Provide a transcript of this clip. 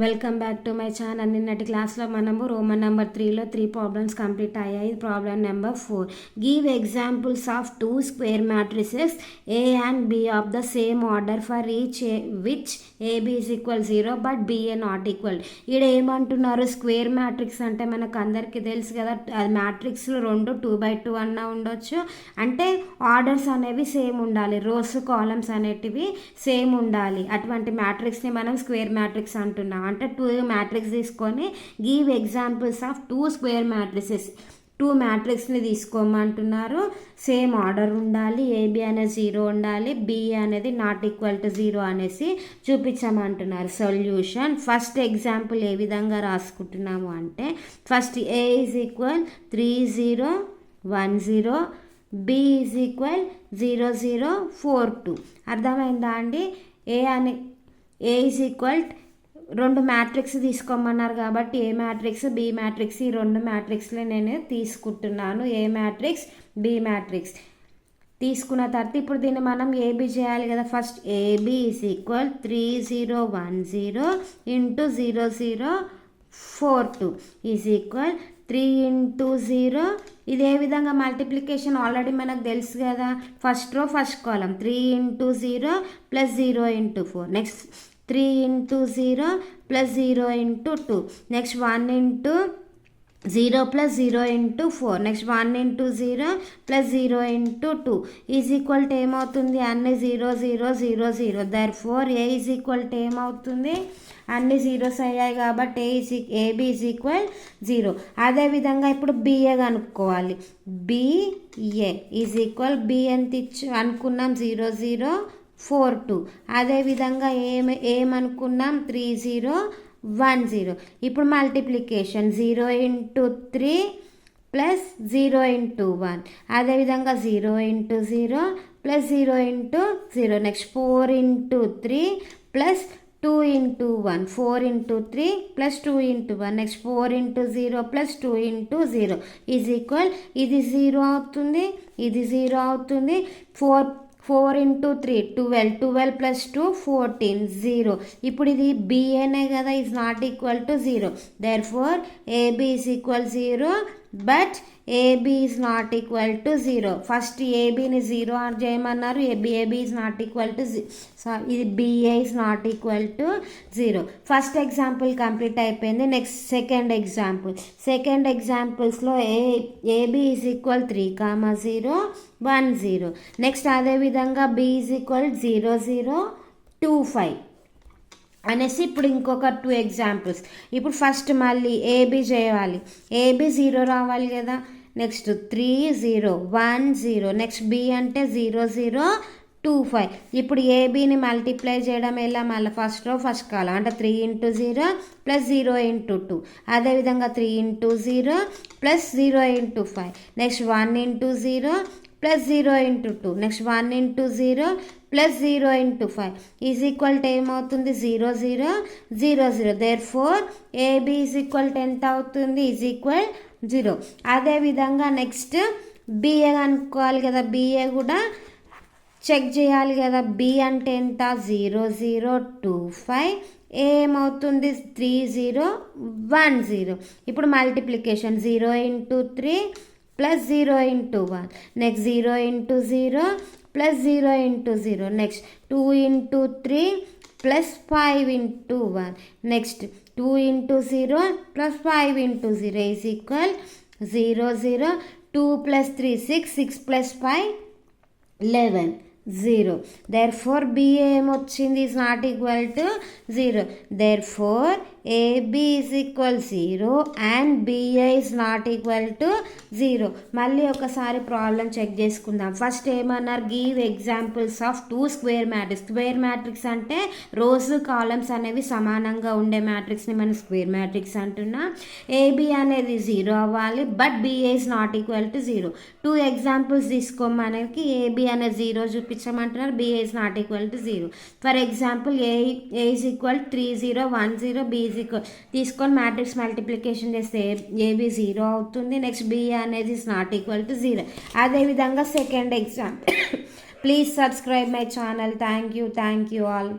Welcome back to my channel నిన్నటి క్లాస్లో మనము రోమన్ నెంబర్ త్రీలో త్రీ ప్రాబ్లమ్స్ కంప్లీట్ అయ్యాయి. Problem number four give examples of two square matrices A and B of the same order for each which A B is equal zero but B A not equal ఈడ ఏమంటున్నారు? Square matrix అంటే మనకు అందరికీ తెలుసు కదా అది మ్యాట్రిక్స్లో రెండు టూ బై టూ అన్న ఉండొచ్చు. అంటే ఆర్డర్స్ అనేవి సేమ్ ఉండాలి. రోస్ కాలమ్స్ అనేటివి సేమ్ ఉండాలి. అటువంటి మ్యాట్రిక్స్ని మనం స్క్వేర్ మ్యాట్రిక్స్ అంటున్నాం. అంటే టూ మ్యాట్రిక్స్ తీసుకొని give examples of two square matrices. Two మ్యాట్రిక్స్ని తీసుకోమంటున్నారు. సేమ్ ఆర్డర్ ఉండాలి. ఏబి అనేది జీరో ఉండాలి. బి అనేది నాట్ ఈక్వల్ టు జీరో అనేసి చూపించమంటున్నారు. సొల్యూషన్. ఫస్ట్ ఎగ్జాంపుల్ ఏ విధంగా రాసుకుంటున్నాము అంటే first A is equal? Three zero one zero B is equal? Zero zero four two. అర్థమైందా అండి? ఏ అని ఏ ఈజ్ ఈక్వల్? రెండు మ్యాట్రిక్స్ తీసుకోమన్నారు కాబట్టి ఏ మ్యాట్రిక్స్ బి మ్యాట్రిక్స్ ఈ రెండు మ్యాట్రిక్స్లో నేను తీసుకుంటున్నాను. A matrix B matrix. తీసుకున్న తర్వాత ఇప్పుడు దీన్ని మనం ఏబి చేయాలి కదా. First A B is equal three zero one zero into zero zero four two is equal three into zero. ఇది ఏ విధంగా మల్టిప్లికేషన్? ఆల్రెడీ మనకు తెలుసు కదా. First row first column three into zero plus zero into four. Next three into zero plus zero into two. Next one into zero plus zero into four. Next one into zero plus zero into two. Is equal to ఏమవుతుంది? అన్ని zero zero zero zero. Therefore A is equal to ఏమవుతుంది? అన్ని zeros అయ్యాయి కాబట్టి e-, A is A B is equal zero. అదేవిధంగా ఇప్పుడు BA కనుక్కోవాలి? BA is equal B ఎంత ఇచ్చు అనుకున్నాం? Zero zero. Four two. అదేవిధంగా ఏం ఏమనుకున్నాం? Three zero one zero. ఇప్పుడు multiplication zero into three plus zero into one. అదేవిధంగా zero into zero plus zero into zero. Next four into three plus two into one. Four into three plus two into one. Next four into zero plus two into zero. Is equal. ఇది zero అవుతుంది. ఇది zero అవుతుంది. Four four into three twelve twelve plus two fourteen zero. ఇప్పుడు ఇది బిఏనే కదా is not equal to zero therefore A B is equal zero but A B is not equal to zero first ఏబిని zero చేయమన్నారు. A B A B is not equal to so ఇది B A is not equal to zero first example complete అయిపోయింది. Next second example second ఎగ్జాంపుల్స్లో A A B is equal three comma zero one zero next అదేవిధంగా B is equal zero zero two five అనేసి ఇప్పుడు ఇంకొక two examples ఇప్పుడు first మళ్ళీ A B చేయాలి. A B zero రావాలి కదా. Next three zero one zero next B అంటే జీరో జీరో టూ ఫైవ్ ఇప్పుడు ఏబీని మల్టిప్లై చేయడం ఎలా? మళ్ళీ ఫస్ట్ రో ఫస్ట్ కాలం అంటే three into zero plus zero into two అదేవిధంగా three into zero plus zero into five next one into zero plus zero into two. Next one into zero plus zero into five. Is equal to ఏమవుతుంది? Zero zero zero zero. Therefore A B is equal to ఎంత అవుతుంది. Is equal zero. అదేవిధంగా next BA అనుకోవాలి కదా? BA కూడా check చేయాలి కదా? B అంటే ఎంత? Zero zero two five. ఏమవుతుంది? Three zero one zero. ఇప్పుడు multiplication zero into three plus 0 into 1. Next 0 into 0 plus 0 into 0. Next 2 into 3 plus 5 into 1. Next 2 into 0 plus 5 into 0 is equal 0 0 2 plus 3 6 6 plus 5 11. 0. Therefore, BAM is not equal to 0. Therefore, A B is equal zero and B A is not equal to zero మళ్ళీ ఒకసారి problem check చేసుకుందాం. First ఏమన్నారు? Give examples of two square matrix square matrix అంటే rows columns అనేవి సమానంగా ఉండే మ్యాట్రిక్స్ని మనం స్క్వేర్ మ్యాట్రిక్స్ అంటున్నాం. ఏబి అనేది జీరో అవ్వాలి but B A is not equal to zero two examples తీసుకోమనేకి A B అనేది zero చూపించమంటున్నారు. B A is not equal to zero for example A A is equal three zero one zero B is తీసుకొని matrix multiplication చేస్తే AB zero అవుతుంది next B అనేది is not equal to zero అదేవిధంగా second exam please subscribe my channel thank you thank you all